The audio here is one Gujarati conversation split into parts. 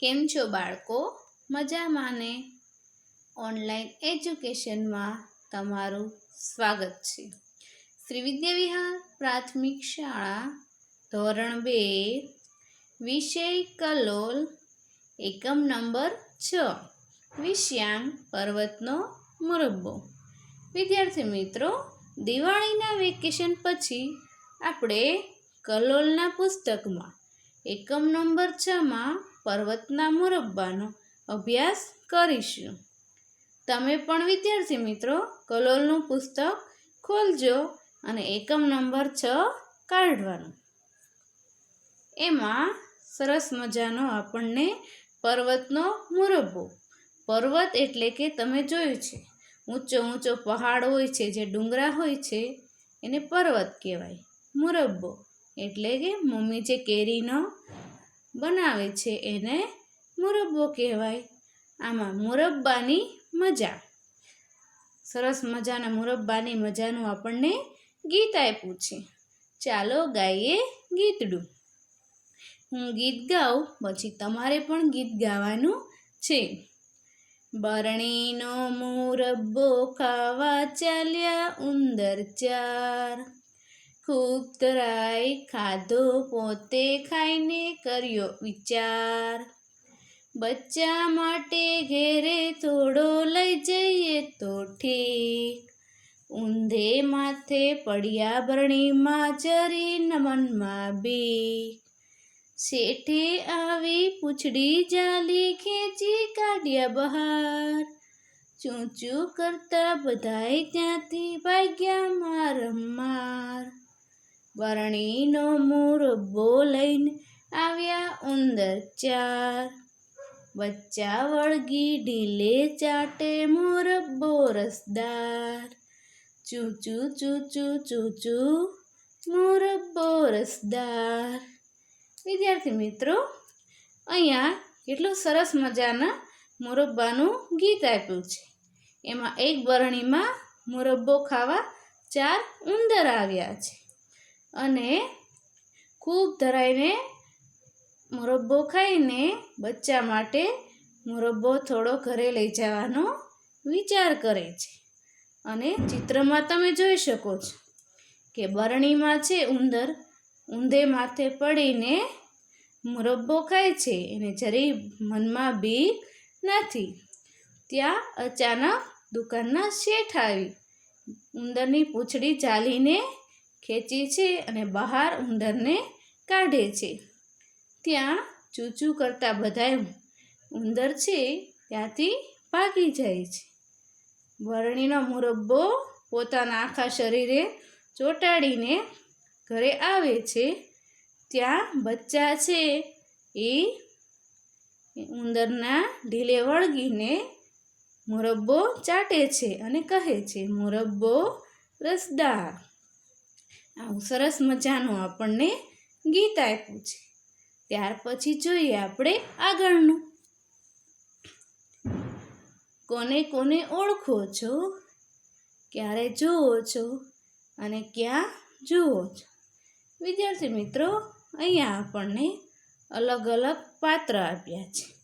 કેમ છો બાળકો? મજામાં ને? ઓનલાઈન એજ્યુકેશનમાં તમારું સ્વાગત છે. શ્રી વિદ્યાવિહાર પ્રાથમિક શાળા, ધોરણ બે, વિષય કલોલ, એકમ નંબર છ વિષયાંક પર્વતનો મુરબ્બો. વિદ્યાર્થી મિત્રો, દિવાળીના વેકેશન પછી આપણે કલોલના પુસ્તકમાં એકમ નંબર છમાં પર્વતના મુરબ્બાનો અભ્યાસ કરીશું. તમે પણ વિદ્યાર્થી મિત્રો, કલોલનું પુસ્તક ખોલજો અને એકમ નંબર છ કાઢવાનું. એમાં સરસ મજાનો આપણને પર્વતનો મુરબ્બો. પર્વત એટલે કે તમે જોયું છે, ઊંચો ઊંચો પહાડ હોય છે, જે ડુંગરા હોય છે, એને પર્વત કહેવાય. મુરબ્બો એટલે કે મમ્મી જે કેરીનો બનાવે છે એને મુરબ્બો કહેવાય. આમાં મુરબ્બાની મજા. સરસ મજાના મુરબ્બાની મજાનું આપણને ગીત આપ્યું છે. ચાલો ગાઈએ ગીતડું. હું ગીત ગાઉં, પછી તમારે પણ ગીત ગાવાનું છે. બરણીનો મુરબ્બો ખાવા ચાલ્યા ઉંદર ચાર. ખૂબ તરાઈ ખાધો, પોતે ખાઈને કર્યો વિચાર. બચ્ચા માટે ઘેરે થોડો લઈ જઈએ તો ઠીક. ઊંધે માથે પડ્યા બરણીમાં જરી નમનમાં બી શેઠે આવી પૂછડી જાલી ખેંચી કાઢ્યા બહાર. ચૂંચું કરતા બધાય ત્યાંથી ભાગ્યા માર માર બરણીનો મુરબ્બો લઈને આવ્યા ઉંદર ચાર. બચ્ચા વળગી ઢીલે ચાટે મુરબ્બો રસદાર ચૂચુ ચૂચુ ચૂચુ મુરબ્બો રસદાર વિદ્યાર્થી મિત્રો, અહીંયા કેટલું સરસ મજાના મુરબ્બાનું ગીત આપ્યું છે. એમાં એક બરણીમાં મુરબ્બો ખાવા ચાર ઉંદર આવ્યા છે. અને ખૂબ ધરાઈને મુરબ્બો ખાઈને બચ્ચા માટે મુરબ્બો થોડો ઘરે લઈ જવાનો વિચાર કરે છે. અને ચિત્રમાં તમે જોઈ શકો છો કે બરણીમાં છે ઉંદર, ઊંધે માથે પડીને મુરબ્બો ખાય છે. એને જરી મનમાં બીક નથી. ત્યાં અચાનક દુકાનના શેઠ આવી. ઉંદરની પૂંછડી ચાલીને ખેંચી છે અને બહાર ઉંદરને કાઢે છે. ત્યાં ચૂચું કરતા બધાય ઉંદર છે ત્યાંથી ભાગી જાય છે. વરણીનો મુરબ્બો પોતાના આખા શરીરે ચોંટાડીને ઘરે આવે છે. ત્યાં બચ્ચા છે એ ઉંદરના ઢીલે વળગીને મુરબ્બો ચાટે છે અને કહે છે, મુરબ્બો રસદાર. આવું સરસ મજાનું આપણને ગીત આપ્યું છે. ત્યાર પછી જોઈએ આપણે આગળનું. કોને કોને ઓળખો છો? ક્યારે જુઓ છો? અને ક્યાં જુઓ છો? વિદ્યાર્થી મિત્રો, અહીંયા આપણને અલગ અલગ પાત્ર આપ્યા છે.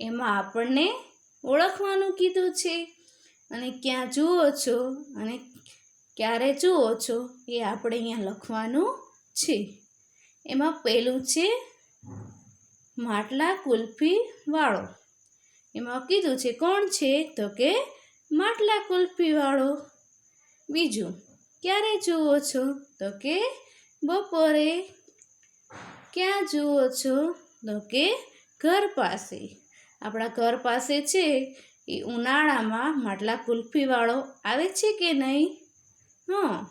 એમાં આપણને ઓળખવાનું કીધું છે. અને ક્યાં જુઓ છો? અને ક્યારે જુઓ છો? એ આપણે અહીંયા લખવાનું છે. એમાં પહેલું છે, માટલા કુલ્ફી વાળો. એમાં કીધું છે, કોણ છે? તો કે માટલા કુલ્ફી વાળો. બીજું, ક્યારે જુઓ છો? તો કે બપોરે. ક્યાં જુઓ છો? તો કે ઘર પાસે. આપણા ઘર પાસે છે. એ ઉનાળામાં માટલા કુલ્ફીવાળો આવે છે કે નહીં? હં,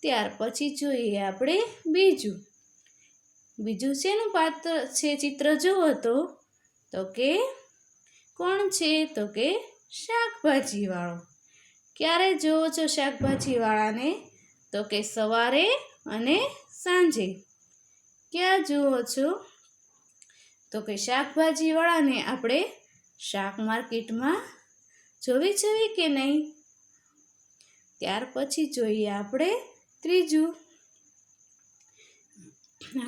ત્યાર પછી જોઈએ આપણે બીજું. બીજું શેનું પાત્ર છે ચિત્ર જુઓ તો? તો કે કોણ છે? તો કે શાકભાજીવાળો. ક્યારે જોવો છો શાકભાજીવાળાને? તો કે સવારે અને સાંજે. ક્યાં જુઓ છો? તો કે શાકભાજીવાળાને આપણે શાક માર્કેટમાં જોવી જોઈએ કે નહીં? ત્યાર પછી જોઈએ આપણે ત્રીજું.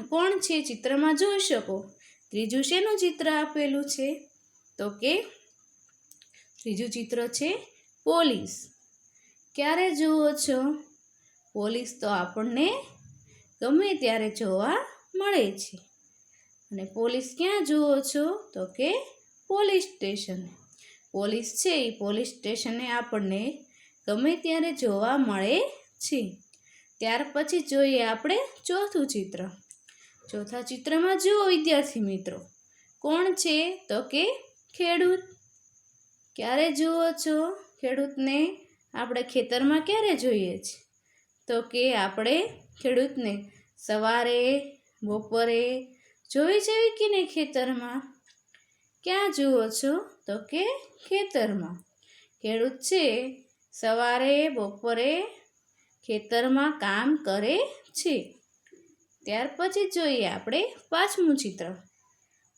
કોણ છે? ચિત્રમાં જોઈ શકો. ત્રીજું શેનું ચિત્ર આપેલું છે? તો કે ત્રીજું ચિત્ર છે પોલીસ. ક્યારે જુઓ છો? પોલીસ તો આપણને ગમે ત્યારે જોવા મળે છે. અને પોલીસ ક્યાં જુઓ છો? તો કે પોલીસ સ્ટેશન. પોલીસ છે એ પોલીસ સ્ટેશને આપણને ગમે ત્યારે જોવા મળે છે. ત્યાર પછી જોઈએ આપણે ચોથું ચિત્ર. ચોથા ચિત્રમાં જુઓ, વિદ્યાર્થી મિત્રો. કોણ છે તો કે ખેડૂત? ક્યારે જુઓ છો? ખેડૂતને આપણે ખેતરમાં ક્યારે જોઈએ છે? તો કે આપણે ખેડૂતને સવારે, બપોરે જોઈ જવી કે નહીં ખેતરમાં? ક્યાં જુઓ છો? તો કે ખેતરમાં. ખેડૂત છે સવારે, બપોરે ખેતરમાં કામ કરે છે. ત્યાર પછી જોઈએ આપણે પાંચમું ચિત્ર.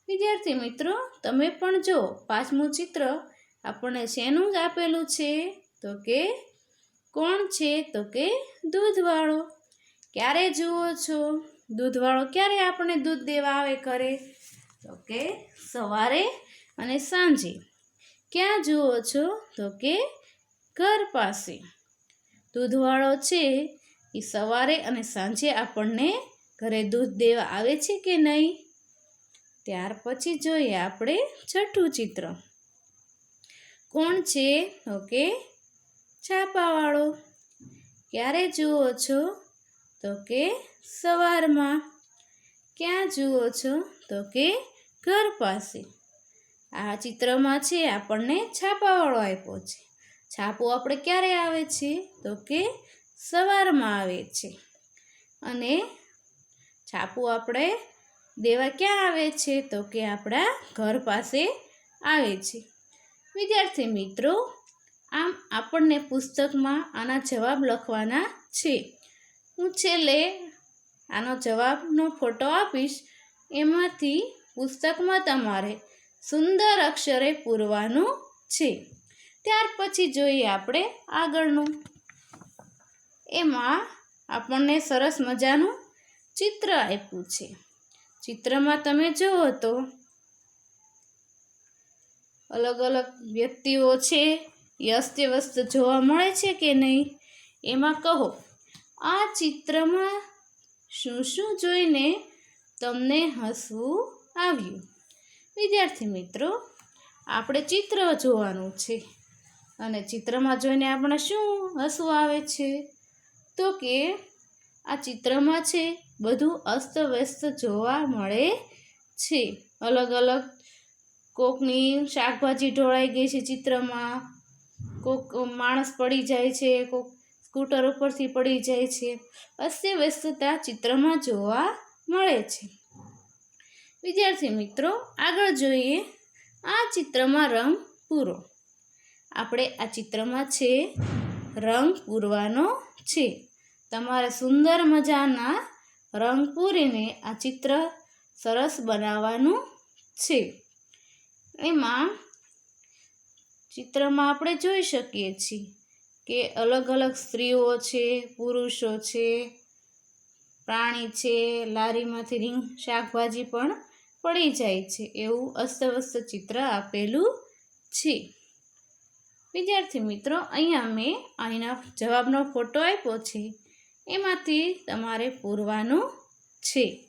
વિદ્યાર્થી મિત્રો, તમે પણ જો પાંચમું ચિત્ર આપણને શેનું જ આપેલું છે? તો કે કોણ છે? તો કે દૂધવાળો. ક્યારે જુઓ છો? દૂધવાળો ક્યારે આપણને દૂધ દેવા આવે કરે તો કે સવારે અને સાંજે. ક્યાં જુઓ છો? તો કે ઘર પાસે. દૂધવાળો છે એ સવારે અને સાંજે આપણને ઘરે દૂધ દેવા આવે છે કે નહીં? ત્યાર પછી જોઈએ આપણે છઠ્ઠું ચિત્ર. કોણ છે? તો કે છાપાવાળો. ક્યારે જુઓ છો? તો કે સવારમાં. ક્યાં જુઓ છો? તો કે ઘર પાસે. આ ચિત્રમાં છે આપણને છાપાવાળો આપ્યો છે. છાપો આપણે ક્યારે આવે છે? તો કે સવારમાં આવે છે. અને છાપું આપણે દેવા ક્યાં આવે છે? તો કે આપણા ઘર પાસે આવે છે. વિદ્યાર્થી મિત્રો, આમ આપણને પુસ્તકમાં આના જવાબ લખવાના છે. હું છેલ્લે આનો જવાબનો ફોટો આપીશ. એમાંથી પુસ્તકમાં તમારે સુંદર અક્ષરે પૂરવાનું છે. ત્યાર પછી જોઈએ આપણે આગળનું. એમાં આપણને સરસ મજાનું ચિત્ર આપ્યું છે. ચિત્રમાં તમે જુઓ તો અલગ અલગ વ્યક્તિઓ છે એ અસ્તવ્યસ્ત જોવા મળે છે કે નહીં, એમાં કહો, આ ચિત્રમાં શું શું જોઈને તમને હસવું આવ્યું? વિદ્યાર્થી મિત્રો, આપણે ચિત્ર જોવાનું છે. અને ચિત્રમાં જોઈને આપણે શું હસવું આવે છે? તો કે આ ચિત્રમાં છે, બધું અસ્તવ્યસ્ત જોવા મળે છે. અલગ અલગ કોકની શાકભાજી ઢોળાઈ ગઈ છે ચિત્રમાં, કોક માણસ પડી જાય છે, કોક સ્કૂટર ઉપરથી પડી જાય છે. અસ્તવ્યસ્તતા ચિત્રમાં જોવા મળે છે. વિદ્યાર્થી મિત્રો, આગળ જોઈએ આ ચિત્રમાં રંગ પૂરો. આપણે આ ચિત્રમાં છે, રંગ પૂરવાનો છે. તમારે સુંદર મજાના રંગ પૂરીને આ ચિત્ર સરસ બનાવવાનું છે. એમાં ચિત્રમાં આપણે જોઈ શકીએ છીએ કે અલગ અલગ સ્ત્રીઓ છે, પુરુષો છે, પ્રાણી છે, લારીમાંથી રીંગ, શાકભાજી પણ પડી જાય છે. એવું અસ્તવ્યસ્ત ચિત્ર આપેલું છે. વિદ્યાર્થી મિત્રો અહીંયા મેં અહીંના જવાબનો ફોટો આપ્યો છે. એમાંથી તમારે પૂરવાનું છે.